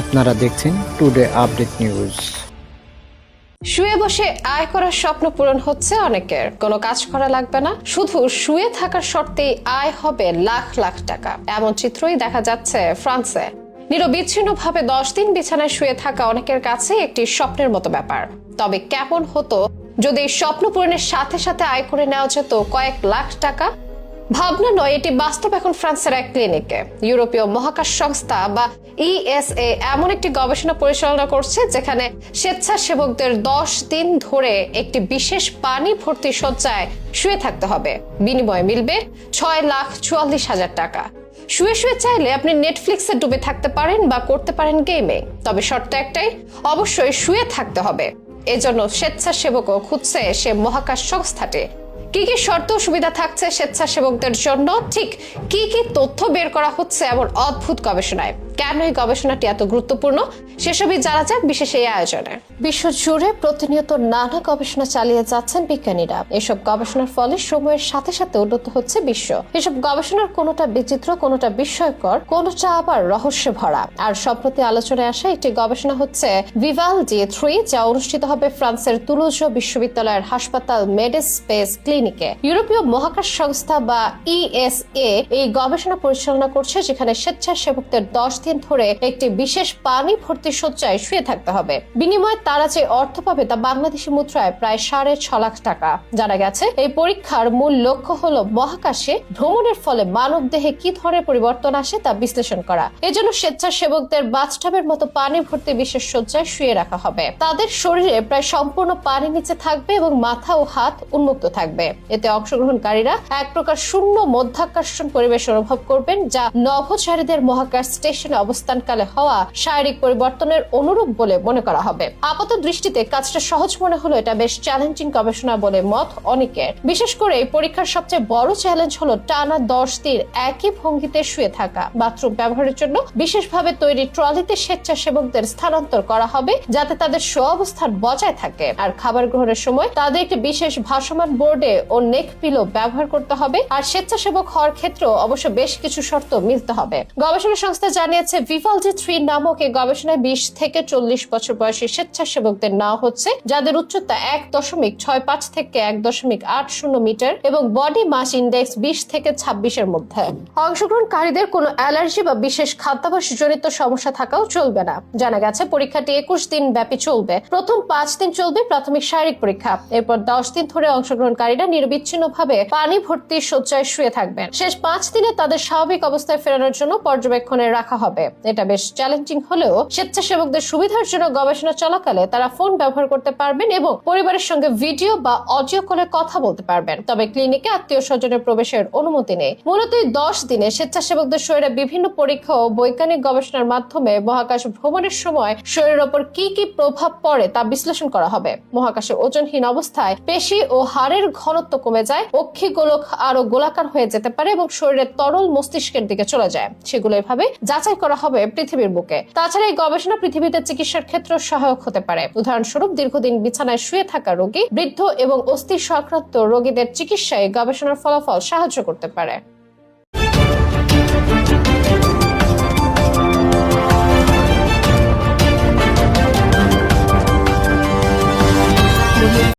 আপনারা দেখছেন today update news শুয়ে বসে আয় করার স্বপ্ন পূরণ হচ্ছে অনেকের। কোনো কাজ করা লাগবে না। শুধু শুয়ে থাকার শর্তেই আয় হবে লাখ লাখ টাকা। এমন চিত্রই দেখা যাচ্ছে ফ্রান্সে। নিরবিচ্ছিন্নভাবে দশ দিন বিছানায় শুয়ে থাকা অনেকের কাছে একটি স্বপ্নের মতো ব্যাপার। তবে কেমন হতো যদি স্বপ্ন পূরণের সাথে সাথে আয় করে নেওয়া যেত কয়েক লাখ টাকা ভাবনা নয়, এটি বাস্তব এখন ফ্রান্সের এক ক্লিনিকে। ইউরোপীয় মহাকাশ সংস্থা বা ইএসএ এমন একটি গবেষণা পরিচালনা করছে যেখানে স্বেচ্ছাসেবকদের দশ দিন ধরে একটি বিশেষ পানি ভর্তি শয্যায় শুয়ে থাকতে হবে। বিনিময়ে মিলবে ছয় লাখ চুয়াল্লিশ হাজার টাকা। শুয়ে শুয়ে চাইলে আপনি নেটফ্লিক্সে ডুবে থাকতে পারেন বা করতে পারেন গেমিং। তবে শর্ত একটাই, অবশ্যই শুয়ে থাকতে হবে। এজন্য স্বেচ্ছাসেবকও খুঁজছে সে মহাকাশ সংস্থাটি। কি কি শর্ত সুবিধা থাকছে স্বেচ্ছাসেবকদের জন্য? ঠিক কি কি তথ্য বের করা হচ্ছে এমন অদ্ভুত গবেষণায়? কেন এই গবেষণাটি এত গুরুত্বপূর্ণ? সেসবই জানা যাক বিশেষ এই আয়োজনে। বিশ্ব জুড়ে প্রতিনিয়ত নানা গবেষণা চালিয়ে যাচ্ছেন বিজ্ঞানীরা। এসব গবেষণার ফলে সময়ের সাথে সাথে উন্নত হচ্ছে বিশ্ব। এসব গবেষণার কোনোটা বিচিত্র, কোনোটা বিস্ময়কর, কোনোটা আবার রহস্যে ভরা। আর সম্প্রতি আলোচনায় আসা একটি গবেষণা হচ্ছে ভিভাল ডি থ্রি, যা অনুষ্ঠিত হবে ফ্রান্সের তুলুজ বিশ্ববিদ্যালয়ের হাসপাতাল মেডেস স্পেস ক্লিনিকে। ইউরোপীয় মহাকাশ সংস্থা বা ইএসএ এই গবেষণা পরিচালনা করছে, যেখানে স্বেচ্ছাসেবকদের দশ দিন ধরে একটি বিশেষ পানি ভর্তি শয্যায় শুয়ে থাকতে হবে। বিনিময়ে তারা যে অর্থ পাবে তা বাংলাদেশি মুদ্রায় প্রায় সাড়ে ছ লাখ টাকা। জানা গেছে, এই পরীক্ষার মূল লক্ষ্য হলো মহাকাশে ভ্রমণের ফলে মানব দেহে কি ধরনের পরিবর্তন আসে তা বিশ্লেষণ করা। এজন্য স্বেচ্ছাসেবকদের বাথটাবের মতো পানি ভর্তি বিশেষ শয্যায় শুয়ে রাখা হবে। তাদের শরীরে প্রায় সম্পূর্ণ পানি নিচে থাকবে এবং মাথা ও হাত উন্মুক্ত থাকবে। এতে অংশগ্রহণকারীরা এক প্রকার শূন্য মধ্যাকর্ষণ পরিবেশ অনুভব করবেন যা নভোচারীদের মহাকাশ স্টেশনে অবস্থানকালে হওয়া শারীরিক পরিবর্তনের অনুরূপ বলে মনে করা হবে। আপাত দৃষ্টিতে কাজটা সহজ মনে হলো এটা বেশ চ্যালেঞ্জিং গবেষণা বলে মত অনেকের। বিশেষ করে এই পরীক্ষার সবচেয়ে বড় চ্যালেঞ্জ হলো টানা দশ দিন একই ভঙ্গিতে শুয়ে থাকা। বাথরুম ব্যবহারের জন্য বিশেষভাবে তৈরি ট্রলিতে স্বেচ্ছাসেবকদের স্থানান্তর করা হবে যাতে তাদের স্ব অবস্থান বজায় থাকে। আর খাবার গ্রহণের সময় তাদের একটি বিশেষ ভাসমান বোর্ডে ও নেক পিলো ব্যবহার করতে হবে। আর স্বেচ্ছাসেবক হওয়ার ক্ষেত্রেও অবশ্য বেশ কিছু শর্ত মিলতে হবে। গবেষণা সংস্থা জানিয়েছে ভিভালজি থ্রি নামক এই গবেষণায় বিশ থেকে চল্লিশ বছর বয়সী স্বেচ্ছাসেবকদের নেওয়া হচ্ছে, যাদের উচ্চতা এক দশমিক ছয় পাঁচ থেকে এক দশমিক আট শূন্য মিটার এবং বডি মাস ইন্ডেক্স বিশ থেকে ছাব্বিশের মধ্যে। অংশগ্রহণকারীদের কোনো অ্যালার্জি বা বিশেষ খাদ্যাভ্যাস জনিত সমস্যা থাকাও চলবে না। জানা গেছে, পরীক্ষাটি একুশ দিন ব্যাপী চলবে। প্রথম পাঁচ দিন চলবে প্রাথমিক শারীরিক পরীক্ষা। এরপর দশ দিন ধরে অংশগ্রহণকারীরা নিরবিচ্ছিন্ন ভাবে পানি ভর্তি শয্যায় শুয়ে থাকবেন। শেষ পাঁচ দিনে তাদের স্বাভাবিক অবস্থায় ফেরানোর জন্য পর্যবেক্ষণে রাখা হবে। এটা বেশ চ্যালেঞ্জিং হলেও স্বেচ্ছাসেবকদের সুবিধার জন্য গবেষণা চলাকালে তারা ফোন ব্যবহার করতে পারবেন এবং পরিবারের সঙ্গে ভিডিও বা অডিও কলে কথা বলতে পারবেন। তবে ক্লিনিকে আত্মীয় স্বজনের প্রবেশের অনুমতি নেই। মূলত দশ দিনে স্বেচ্ছাসেবকদের শরীরে বিভিন্ন পরীক্ষা ও বৈজ্ঞানিক গবেষণার মাধ্যমে মহাকাশ ভ্রমণের সময় শরীরের ওপর কি কি প্রভাব পড়ে তা বিশ্লেষণ করা হবে। মহাকাশে ওজনহীন অবস্থায় পেশি ও হাড়ের ঘনত্ব কমে যায়, অক্ষি গোলক আরও গোলাকার হয়ে যেতে পারে এবং শরীরের তরল মস্তিষ্কের দিকে চলে যায়। সেগুলো এভাবে যাচাই করা হবে পৃথিবীর বুকে। তাছাড়া এই গবেষণা পৃথিবীতে চিকিৎসার ক্ষেত্র সহায়ক হতে পারে। উদাহরণস্বরূপ, দীর্ঘদিন বিছানায় শুয়ে থাকা রোগী বৃদ্ধ এবং অস্থি সংক্রান্ত রোগীদের চিকিৎসায় গবেষণার ফলাফল সাহায্য করতে পারে।